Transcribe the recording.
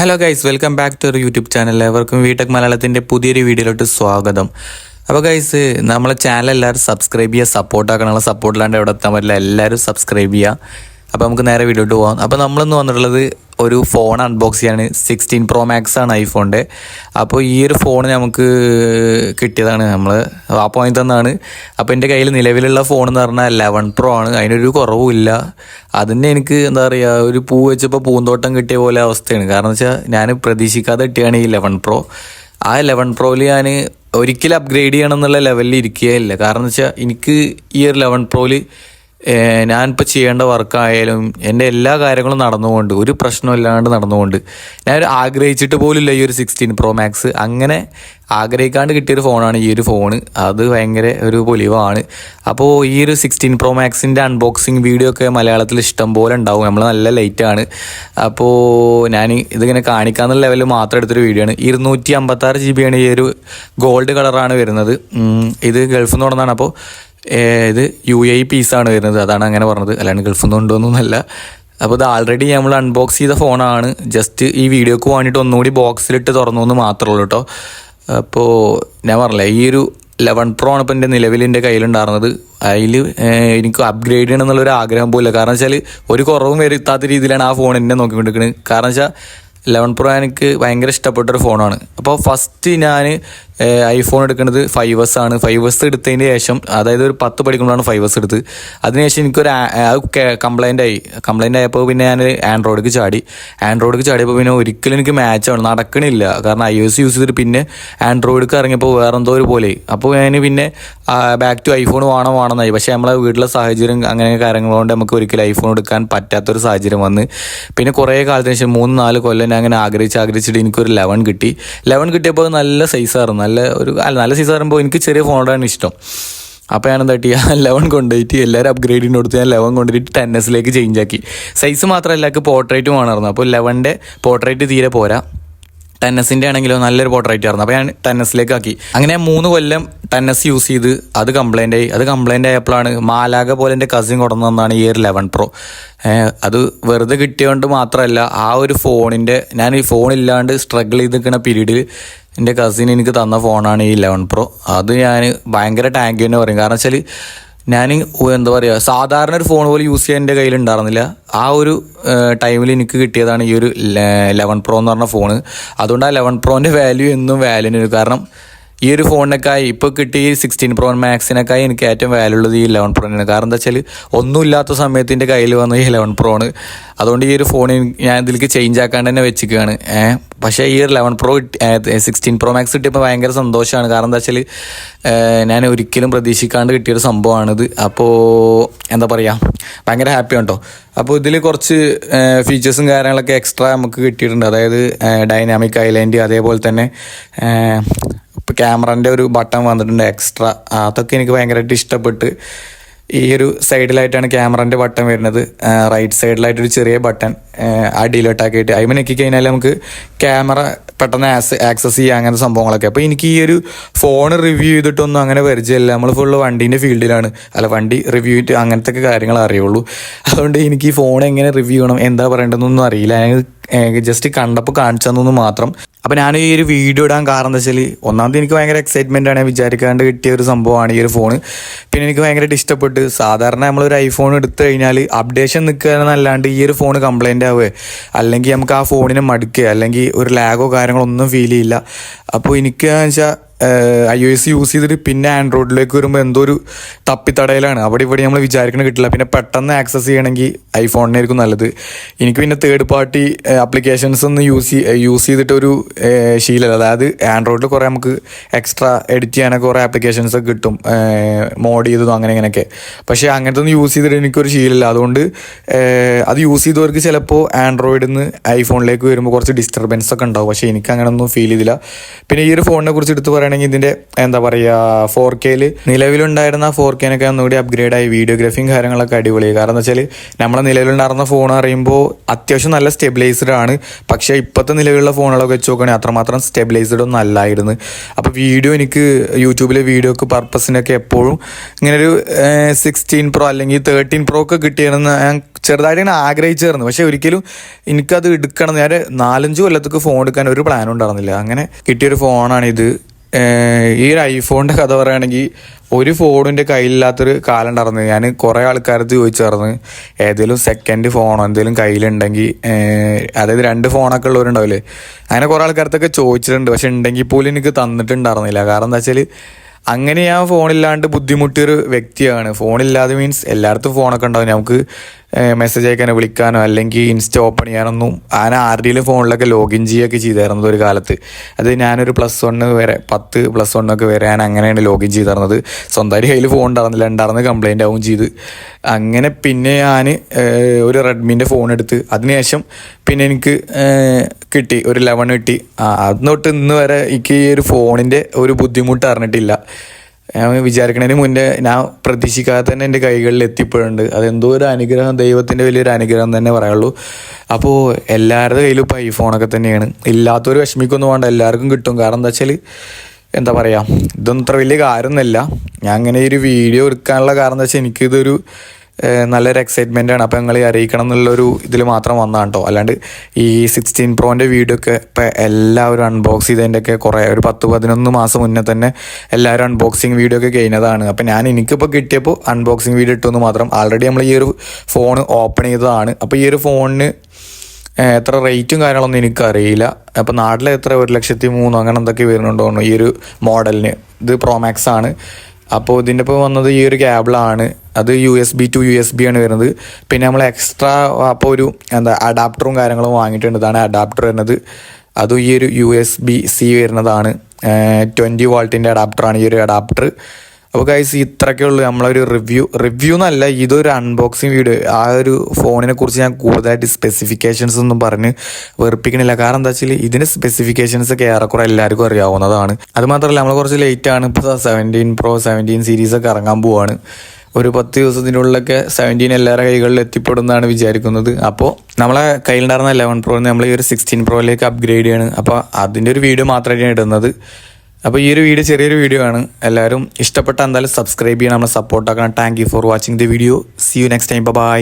Hello guys welcome back to YouTube channel എല്ലാവർക്കും വീട്ടക് മലയാളത്തിന്റെ പുതിയൊരു വീഡിയോയിലോട്ട് സ്വാഗതം. അപ്പോൾ ഗൈസ് നമ്മളെ ചാനൽ എല്ലാവരും സബ്സ്ക്രൈബ് ചെയ്യുക സപ്പോർട്ട് ആക്കണമുള്ള സപ്പോർട്ടിലാണ്ട് എവിടെ എത്താൻ പറ്റില്ല എല്ലാവരും സബ്സ്ക്രൈബ് ചെയ്യുക. അപ്പോൾ നമുക്ക് നേരെ വീഡിയോട്ട് പോകാം അപ്പോൾ നമ്മളിന്ന് വന്നിട്ടുള്ളത് ഒരു ഫോൺ അൺബോക്സ് ചെയ്യാണ്. സിക്സ്റ്റീൻ പ്രോ മാക്സ് ആണ് ഐഫോണിന്റെ അപ്പോൾ ഈ ഒരു ഫോൺ നമുക്ക് കിട്ടിയതാണ് നമ്മൾ ആ പോയിന്റ് തന്നാണ്. അപ്പോൾ എന്റെ കയ്യിൽ നിലവിലുള്ള ഫോൺ എന്ന് പറഞ്ഞാൽ ലെവൻ പ്രോ ആണ്. അതിനൊരു കുറവുമില്ല അതിന് എനിക്ക് എന്താ പറയുക ഒരു പൂ വെച്ചപ്പോൾ പൂന്തോട്ടം കിട്ടിയ പോലെ അവസ്ഥയാണ്. കാരണം വെച്ചാൽ ഞാൻ പ്രതീക്ഷിക്കാതെ കിട്ടിയാണ് ഈ ലെവൻ പ്രോ ആ ലെവൻ പ്രോയിൽ ഞാൻ ഒരിക്കലും അപ്ഗ്രേഡ് ചെയ്യണം എന്നുള്ള ലെവലിൽ ഇരിക്കുകയില്ല കാരണം വെച്ചാൽ എനിക്ക് ഈ ഒരു ലെവൻ പ്രോയിൽ ഞാനിപ്പോൾ ചെയ്യേണ്ട വർക്കായാലും എന്റെ എല്ലാ കാര്യങ്ങളും നടന്നുകൊണ്ട് ഒരു പ്രശ്നമില്ലാണ്ട് നടന്നുകൊണ്ട് ഞാൻ ആഗ്രഹിച്ചിട്ട് പോലുമില്ല ഈ ഒരു സിക്സ്റ്റീൻ പ്രോ മാക്സ് അങ്ങനെ ആഗ്രഹിക്കാണ്ട് കിട്ടിയൊരു ഫോണാണ് ഈ ഒരു ഫോണ്. അത് ഭയങ്കര ഒരു പൊലിവാണ്. അപ്പോൾ ഈ ഒരു സിക്സ്റ്റീൻ പ്രോ മാക്സിന്റെ അൺബോക്സിങ് വീഡിയോ ഒക്കെ മലയാളത്തിൽ ഇഷ്ടം പോലെ ഉണ്ടാവും. നമ്മൾ നല്ല ലൈറ്റാണ് അപ്പോൾ ഞാൻ ഇതിങ്ങനെ കാണിക്കാന്നുള്ള ലെവലിൽ മാത്രം എടുത്തൊരു വീഡിയോ ആണ്. ഇരുന്നൂറ്റി അമ്പത്താറ് ജി ബിയാണ് ഈ ഒരു ഗോൾഡ് കളറാണ് വരുന്നത്. ഇത് ഗൾഫിൽ നിന്ന് തുടങ്ങാണ് അപ്പോൾ ഇത് യു എ പീസാണ് വരുന്നത്. അതാണ് അങ്ങനെ പറഞ്ഞത്. അല്ലാണ്ട് ഗൾഫിൽ നിന്ന് കൊണ്ടുവന്നൊന്നുമല്ല. അപ്പോൾ ഇത് ആൾറെഡി നമ്മൾ അൺബോക്സ് ചെയ്ത ഫോണാണ് ജസ്റ്റ് ഈ വീഡിയോക്ക് വേണ്ടിയിട്ട് ഒന്നുകൂടി ബോക്സിലിട്ട് തുറന്നു എന്ന് മാത്രമേ ഉള്ളൂ കേട്ടോ അപ്പോൾ ഞാൻ പറഞ്ഞില്ലേ ഈ ഒരു ലെവൻ പ്രോ ആണ് ഇപ്പോൾ എന്റെ നിലവിൽ എന്റെ കയ്യിലുണ്ടായിരുന്നത് അതിൽ എനിക്ക് അപ്ഗ്രേഡ് ചെയ്യണം എന്നുള്ളൊരു ആഗ്രഹം പോലില്ല കാരണം വെച്ചാൽ ഒരു കുറവും വരുത്താത്ത രീതിയിലാണ് ആ ഫോൺ എന്നെ നോക്കിക്കൊണ്ടിരിക്കുന്നത് കാരണം വെച്ചാൽ ലെവൻ പ്രോ എനിക്ക് ഭയങ്കര ഇഷ്ടപ്പെട്ട ഒരു ഫോണാണ് അപ്പോൾ ഫസ്റ്റ് ഞാൻ ഐഫോൺ എടുക്കുന്നത് ഫൈവ് എസ് ആണ്. ഫൈവ് എസ് എടുത്തതിന് ശേഷം അതായത് ഒരു പത്ത് പഠിക്കുമ്പോഴാണ് ഫൈവ് എസ് എടുത്ത് അതിനുശേഷം എനിക്കൊരു കംപ്ലൈന്റ് ആയി. കംപ്ലൈന്റ് ആയപ്പോൾ പിന്നെ ഞാൻ ആൻഡ്രോയിഡിക്ക് ചാടി. ആൻഡ്രോയിഡിക്ക് ചാടിയപ്പോൾ പിന്നെ ഒരിക്കലും എനിക്ക് മാച്ച് ആണ് നടക്കണില്ല. കാരണം ഐ എസ് യൂസ് ചെയ്തിട്ട് പിന്നെ ആൻഡ്രോയിഡിക്ക് ഇറങ്ങിയപ്പോൾ വേറെ എന്തോ ഒരു പോലെ. അപ്പോൾ ഞാൻ പിന്നെ ബാക്ക് ടു ഐഫോൺ വേണം വേണമെന്നായി പക്ഷേ നമ്മളെ വീട്ടിലെ സാഹചര്യം അങ്ങനെ കാര്യങ്ങളുകൊണ്ട് നമുക്ക് ഒരിക്കലും ഐഫോൺ എടുക്കാൻ പറ്റാത്തൊരു സാഹചര്യം വന്ന്. പിന്നെ കുറേ കാലത്തിന് ശേഷം മൂന്ന് നാല് കൊല്ലം ഞാൻ അങ്ങനെ ആഗ്രഹിച്ച് ആഗ്രഹിച്ചിട്ട് എനിക്കൊരു ലെവൻ കിട്ടി. ലെവൻ കിട്ടിയപ്പോൾ നല്ല സൈസായിരുന്നു നല്ല ഒരു അല്ല നല്ല സീസൺ പറയുമ്പോൾ എനിക്ക് ചെറിയ ഫോണോടാണ് ഇഷ്ടം. അപ്പോൾ ഞാൻ എന്താ ചെയ്യാ ലെവൻ കൊണ്ടുപോയിട്ട് എല്ലാവരും അപ്ഗ്രേഡിന്റെ കൊടുത്ത് ഞാൻ ലെവൻ കൊണ്ടുപോയിട്ട് ടെൻ എസിലേക്ക് ചേഞ്ച് ആക്കി. സൈസ് മാത്രമല്ല എനിക്ക് പോർട്രേറ്റും വേണമായിരുന്നു. അപ്പോൾ ലെവന്റെ പോർട്രേറ്റ് തീരെ പോരാ. ടെന്നസിന്റെ ആണെങ്കിലോ നല്ലൊരു പോർട്രേറ്റ് ആയിരുന്നു. അപ്പോൾ ഞാൻ ടെന്നസിലേക്ക് ആക്കി. അങ്ങനെ മൂന്ന് കൊല്ലം ടെന്നസ് യൂസ് ചെയ്ത് അത് കംപ്ലൈന്റ് ആയി. അത് കംപ്ലൈന്റ് ആയപ്പോഴാണ് മാലാഗ പോലെ എന്റെ കസിൻ കൊണ്ടുവന്നു ഒന്നാണ് ഈ ഒരു ലെവൻ പ്രോ അത് വെറുതെ കിട്ടിയതുകൊണ്ട് മാത്രമല്ല ആ ഒരു ഫോണിന്റെ ഞാൻ ഈ ഫോണില്ലാണ്ട് സ്ട്രഗിൾ ചെയ്ത് നിൽക്കുന്ന പീരീഡിൽ എന്റെ കസിൻ എനിക്ക് തന്ന ഫോണാണ് ഈ ലെവൻ പ്രോ അത് ഞാൻ ഭയങ്കര ടാങ്ക് തന്നെ പറയും. കാരണം വെച്ചാൽ ഞാൻ എന്താ പറയുക സാധാരണ ഒരു ഫോൺ പോലെ യൂസ് ചെയ്യാൻ എന്റെ കയ്യിൽ ഉണ്ടായിരുന്നില്ല. ആ ഒരു ടൈമിൽ എനിക്ക് കിട്ടിയതാണ് ഈ ഒരു ലെവൻ പ്രോ എന്ന് പറഞ്ഞ ഫോൺ അതുകൊണ്ട് ആ ലെവൻ പ്രോന്റെ വാല്യൂ എന്നും വാല്യൂന് കാരണം ഈ ഒരു ഫോണിനേക്കായി ഇപ്പോൾ കിട്ടിയ ഈ സിക്സ്റ്റീൻ പ്രോ മാക്സിനേക്കായി എനിക്ക് ഏറ്റവും വാല്യൂ ഉള്ളത് ഈ ലെവൻ പ്രോനാണ് കാരണം എന്താ വെച്ചാൽ ഒന്നുമില്ലാത്ത സമയത്ത് എന്റെ കയ്യിൽ വന്ന ഈ ഇലവൻ പ്രോ ആണ് അതുകൊണ്ട് ഈ ഒരു ഫോൺ ഞാൻ ഇതിലേക്ക് ചേഞ്ച് ആക്കാണ്ട് തന്നെ വെച്ചിരിക്കുകയാണ് പക്ഷേ ഈ ഒരു eleven pro sixteen pro max കിട്ടിയപ്പോൾ ഭയങ്കര സന്തോഷമാണ് കാരണം എന്താ വെച്ചാൽ ഞാൻ ഒരിക്കലും പ്രതീക്ഷിക്കാണ്ട് കിട്ടിയൊരു സംഭവമാണിത് അപ്പോൾ എന്താ പറയുക ഭയങ്കര ഹാപ്പിയാണ് കേട്ടോ അപ്പോൾ ഇതിൽ കുറച്ച് ഫീച്ചേഴ്സും കാര്യങ്ങളൊക്കെ എക്സ്ട്രാ നമുക്ക് കിട്ടിയിട്ടുണ്ട്. അതായത് ഡൈനാമിക് ഐലൻഡ് അതേപോലെ തന്നെ ഇപ്പോൾ ക്യാമറന്റെ ഒരു ബട്ടൺ വന്നിട്ടുണ്ട് എക്സ്ട്രാ. അതൊക്കെ എനിക്ക് ഭയങ്കരമായിട്ട് ഇഷ്ടപ്പെട്ട് ഈ ഒരു സൈഡിലായിട്ടാണ് ക്യാമറന്റെ ബട്ടൺ വരുന്നത്. റൈറ്റ് സൈഡിലായിട്ടൊരു ചെറിയ ബട്ടൺ അടിയിലോട്ടാക്കിയിട്ട്. അതിന് ഞെക്കി കഴിഞ്ഞാൽ നമുക്ക് ക്യാമറ പെട്ടെന്ന് ആക്സസ് ചെയ്യുക അങ്ങനത്തെ സംഭവങ്ങളൊക്കെ. അപ്പോൾ എനിക്ക് ഈ ഒരു ഫോൺ റിവ്യൂ ചെയ്തിട്ടൊന്നും അങ്ങനെ പരിചയമില്ല. നമ്മൾ ഫുള്ള് വണ്ടീന്റെ ഫീൽഡിലാണ്. അല്ല വണ്ടി റിവ്യൂ ചെയ്തിട്ട് അങ്ങനത്തെ ഒക്കെ കാര്യങ്ങൾ അറിയുള്ളൂ. അതുകൊണ്ട് എനിക്ക് ഈ ഫോൺ എങ്ങനെ റിവ്യൂ ചെയ്യണം എന്താ പറയേണ്ടതെന്നൊന്നും അറിയില്ല. ജസ്റ്റ് കണ്ടപ്പോൾ കാണിച്ചു തന്നു മാത്രം. അപ്പോൾ ഞാൻ ഈ ഒരു വീഡിയോ ഇടാൻ കാരണം എന്താ വെച്ചാൽ ഒന്നാമത് എനിക്ക് ഭയങ്കര എക്സൈറ്റ്മെന്റ് ആണ്. വിചാരിക്കാണ്ട് കിട്ടിയ ഒരു സംഭവമാണ് ഈ ഒരു ഫോൺ പിന്നെ എനിക്ക് ഭയങ്കരമായിട്ട് ഇഷ്ടപ്പെട്ട്. സാധാരണ നമ്മളൊരു ഐഫോൺ എടുത്തു കഴിഞ്ഞാൽ അപ്ഡേഷൻ നിൽക്കുക എന്നല്ലാണ്ട് ഈ ഒരു ഫോൺ കംപ്ലൈന്റ് ആവുക. അല്ലെങ്കിൽ നമുക്ക് ആ ഫോണിനെ മടുക്കുക. അല്ലെങ്കിൽ ഒരു ലാഗോ കാര്യങ്ങളോ ഒന്നും ഫീൽ ചെയ്യില്ല. അപ്പോൾ എനിക്ക് വെച്ചാൽ ഐ ഒ എസ് യൂസ് ചെയ്തിട്ട് പിന്നെ ആൻഡ്രോയിഡിലേക്ക് വരുമ്പോൾ എന്തോ ഒരു തപ്പിത്തടയിലാണ്. അവിടെ ഇവിടെ നമ്മൾ വിചാരിക്കണ കിട്ടില്ല. പിന്നെ പെട്ടെന്ന് ആക്സസ് ചെയ്യണമെങ്കിൽ ഐഫോണിനായിരിക്കും നല്ലത്. എനിക്ക് പിന്നെ തേർഡ് പാർട്ടി ആപ്ലിക്കേഷൻസ് ഒന്ന് യൂസ് യൂസ് ചെയ്തിട്ട് ഒരു ശീലമല്ല അതായത് ആൻഡ്രോയിഡിൽ കുറേ നമുക്ക് എക്സ്ട്രാ എഡിറ്റ് ചെയ്യാനൊക്കെ കുറേ ആപ്ലിക്കേഷൻസ് ഒക്കെ കിട്ടും. മോഡ് ചെയ്തതും അങ്ങനെ ഇങ്ങനെയൊക്കെ. പക്ഷേ അങ്ങനത്തെ ഒന്നും യൂസ് ചെയ്തിട്ട് എനിക്കൊരു ശീലമില്ല. അതുകൊണ്ട് അത് യൂസ് ചെയ്തവർക്ക് ചിലപ്പോൾ ആൻഡ്രോയിഡിൽ നിന്ന് ഐഫോണിലേക്ക് വരുമ്പോൾ കുറച്ച് ഡിസ്റ്റർബൻസ് ഒക്കെ ഉണ്ടാവും. പക്ഷേ എനിക്ക് അങ്ങനെ ഒന്നും ഫീൽ ചെയ്തില്ല. പിന്നെ ഈ ഒരു ഫോണിനെ കുറിച്ച് എടുത്ത് പറയുകയാണെങ്കിൽ ഇതിന്റെ എന്താ പറയുക ഫോർ കെയിൽ നിലവിലുണ്ടായിരുന്ന ഫോർ കെനൊക്കെ ഒന്നുകൂടി അപ്ഗ്രേഡ് ആയി. വീഡിയോഗ്രാഫിയും കാര്യങ്ങളൊക്കെ അടിപൊളിയായി. കാരണം എന്താ വെച്ചാൽ നമ്മളെ നിലവിലുണ്ടായിരുന്ന ഫോൺ അറിയുമ്പോൾ അത്യാവശ്യം നല്ല സ്റ്റെബിലൈസ്ഡ് ആണ്. പക്ഷേ ഇപ്പോഴത്തെ നിലവിലുള്ള ഫോണുകളൊക്കെ വെച്ച് നോക്കുകയാണെങ്കിൽ അത്രമാത്രം സ്റ്റെബിലൈസ്ഡ് ഒന്നും അല്ലായിരുന്നു. അപ്പോൾ വീഡിയോ എനിക്ക് യൂട്യൂബിലെ വീഡിയോക്ക് പർപ്പസിനൊക്കെ എപ്പോഴും ഇങ്ങനെ ഒരു സിക്സ്റ്റീൻ പ്രോ അല്ലെങ്കിൽ തേർട്ടീൻ പ്രോ ഒക്കെ കിട്ടിയെന്ന് ഞാൻ ചെറുതായിട്ട് ഇങ്ങനെ ആഗ്രഹിച്ചായിരുന്നു പക്ഷേ ഒരിക്കലും എനിക്കത് എടുക്കണം. ഞാൻ നാലഞ്ച് കൊല്ലത്തേക്ക് ഫോൺ എടുക്കാൻ ഒരു പ്ലാനും ഉണ്ടായിരുന്നില്ല. അങ്ങനെ കിട്ടിയൊരു ഫോണാണിത് ഈ ഒരു ഐഫോണിന്റെ കഥ പറയുകയാണെങ്കിൽ ഒരു ഫോണിന്റെ കയ്യിലില്ലാത്തൊരു കാലം ഉണ്ടായിരുന്നു ഞാൻ കുറേ ആൾക്കാരത്ത് ചോദിച്ചായിരുന്നു ഏതെങ്കിലും സെക്കൻഡ് ഫോണോ എന്തെങ്കിലും കയ്യിലുണ്ടെങ്കിൽ അതായത് രണ്ട് ഫോണൊക്കെ ഉള്ളവരുണ്ടാവില്ലേ? അങ്ങനെ കുറേ ആൾക്കാരത്തൊക്കെ ചോദിച്ചിട്ടുണ്ട്. പക്ഷെ ഉണ്ടെങ്കിൽ പോലും എനിക്ക് തന്നിട്ടുണ്ടായിരുന്നില്ല. കാരണം എന്താ വെച്ചാൽ അങ്ങനെ ഞാൻ ഫോണില്ലാണ്ട് ബുദ്ധിമുട്ടിയൊരു വ്യക്തിയാണ്. ഫോണില്ലാതെ മീൻസ് എല്ലായിടത്തും ഫോണൊക്കെ ഉണ്ടാവും. നമുക്ക് മെസ്സേജ് അയക്കാനോ വിളിക്കാനോ അല്ലെങ്കിൽ ഇൻസ്റ്റ ഓപ്പൺ ചെയ്യാനൊന്നും ഞാൻ ആരുടെയും ഫോണിലൊക്കെ ലോഗിൻ ചെയ്യുകയൊക്കെ ചെയ്തായിരുന്നത് ഒരു കാലത്ത്. അത് ഞാനൊരു പ്ലസ് വണ്ണ് വരെ പത്ത് പ്ലസ് വണ്ണൊക്കെ വരെ ഞാൻ അങ്ങനെയാണ് ലോഗിൻ ചെയ്തിരുന്നത്. സ്വന്തമായിട്ട് കയ്യിൽ ഫോൺ ഉണ്ടായിരുന്നില്ല ഉണ്ടായിരുന്ന കംപ്ലൈന്റ് ആവും ചെയ്ത്. അങ്ങനെ പിന്നെ ഞാൻ ഒരു റെഡ്മിന്റെ ഫോൺ എടുത്ത് അതിനുശേഷം പിന്നെ എനിക്ക് കിട്ടി ഒരു ലെവൺ കിട്ടി. അന്ന് തൊട്ട് ഇന്ന് വരെ എനിക്ക് ഈ ഒരു ഫോണിന്റെ ഒരു ബുദ്ധിമുട്ട് അറിഞ്ഞിട്ടില്ല. ഞാൻ വിചാരിക്കണതിന് മുന്നേ ഞാൻ പ്രതീക്ഷിക്കാതെ തന്നെ എന്റെ കൈകളിൽ എത്തിപ്പോഴുണ്ട് അതെന്തോ ഒരു അനുഗ്രഹം ദൈവത്തിന്റെ വലിയൊരു അനുഗ്രഹം തന്നെ പറയുള്ളൂ അപ്പോൾ എല്ലാവരുടെ കയ്യിലും ഇപ്പോൾ ഐഫോണൊക്കെ തന്നെയാണ്. ഇല്ലാത്തൊരു വിഷമിക്കൊന്നും വേണ്ട എല്ലാവർക്കും കിട്ടും. കാരണം എന്താ വെച്ചാൽ എന്താ പറയുക ഇതൊന്നും അത്ര വലിയ കാര്യമൊന്നുമല്ല. ഞാൻ അങ്ങനെ ഒരു വീഡിയോ എടുക്കാനുള്ള കാരണം എന്താ വെച്ചാൽ എനിക്കിതൊരു നല്ലൊരു എക്സൈറ്റ്മെന്റ് ആണ്. അപ്പോൾ ഈ അറിയിക്കണം എന്നുള്ളൊരു ഇതിൽ മാത്രം വന്നതാണ് കേട്ടോ അല്ലാണ്ട് ഈ സിക്സ്റ്റീൻ പ്രോന്റെ വീഡിയോ ഒക്കെ ഇപ്പം എല്ലാവരും അൺബോക്സ് ചെയ്തതിന്റെയൊക്കെ കുറേ ഒരു പത്ത് പതിനൊന്ന് മാസം മുന്നേ തന്നെ എല്ലാവരും അൺബോക്സിങ് വീഡിയോ ഒക്കെ കഴിഞ്ഞതാണ്. അപ്പം ഞാൻ എനിക്കിപ്പോൾ കിട്ടിയപ്പോൾ അൺബോക്സിങ് വീഡിയോ ഇട്ടെന്ന് മാത്രം ആൾറെഡി നമ്മൾ ഈ ഒരു ഫോൺ ഓപ്പൺ ചെയ്തതാണ്. അപ്പോൾ ഈ ഒരു ഫോണിന് എത്ര റേറ്റും കാര്യങ്ങളൊന്നും എനിക്കറിയില്ല. അപ്പോൾ നാട്ടിൽ എത്ര? ഒരു ലക്ഷത്തി മൂന്നോ അങ്ങനെ എന്തൊക്കെ വരുന്നുണ്ടോ ഈ ഒരു മോഡലിന് ഇത് പ്രോമാക്സ് ആണ്. അപ്പോൾ ഇതിന്റെ ഇപ്പോൾ വന്നത് ഈ ഒരു കേബിളാണ് അത് U S B to U S B ആണ് വരുന്നത്. പിന്നെ നമ്മൾ എക്സ്ട്രാ അപ്പോൾ ഒരു എന്താ അഡാപ്റ്ററും കാര്യങ്ങളും വാങ്ങിയിട്ടുണ്ട്. ഇതാണ് അഡാപ്റ്റർ വരുന്നത്. അതും ഈ ഒരു യു എസ് ബി സി വരുന്നതാണ്. ട്വന്റി വാൾട്ടിന്റെ അഡാപ്റ്ററാണ് ഈ ഒരു അഡാപ്റ്റർ അപ്പോൾ ഗൈസ് ഇത്രയൊക്കെ ഉള്ളൂ. നമ്മളൊരു റിവ്യൂ റിവ്യൂ എന്നല്ല ഇതൊരു അൺബോക്സിങ് വീഡിയോ ആ ഒരു ഫോണിനെ കുറിച്ച് ഞാൻ കൂടുതലായിട്ട് സ്പെസിഫിക്കേഷൻസ് ഒന്നും പറഞ്ഞ് വെറുപ്പിക്കണില്ല. കാരണം എന്താ വെച്ചാൽ ഇതിന്റെ സ്പെസിഫിക്കേഷൻസ് ഒക്കെ ഏറെക്കുറെ എല്ലാവർക്കും അറിയാവുന്നതാണ്. അത് മാത്രമല്ല നമ്മൾ കുറച്ച് ലേറ്റ് ആണ്. ഇപ്പോൾ സെവന്റീൻ പ്രോ സെവന്റീൻ സീരീസ് ഒക്കെ ഇറങ്ങാൻ പോവാണ്. ഒരു പത്ത് ദിവസത്തിനുള്ളിലൊക്കെ സെവന്റീൻ എല്ലാവരുടെ കൈകളിൽ എത്തിപ്പെടുന്നതാണ് വിചാരിക്കുന്നത്. അപ്പോൾ നമ്മളെ കയ്യിലുണ്ടായിരുന്ന ലെവൻ പ്രോ നമ്മൾ ഈ ഒരു സിക്സ്റ്റീൻ പ്രോയിലേക്ക് അപ്ഗ്രേഡ് ചെയ്യാണ്. അപ്പോൾ അതിന്റെ ഒരു വീഡിയോ മാത്രമേ ഞാൻ ഇടുന്നത്. അപ്പോൾ ഈ ഒരു വീഡിയോ ചെറിയൊരു വീഡിയോ ആണ്. എല്ലാവരും ഇഷ്ടപ്പെട്ട എന്തായാലും സബ്സ്ക്രൈബ് ചെയ്യണം. നമ്മളെ സപ്പോർട്ടാക്കണം thank you for watching the video see you next time bye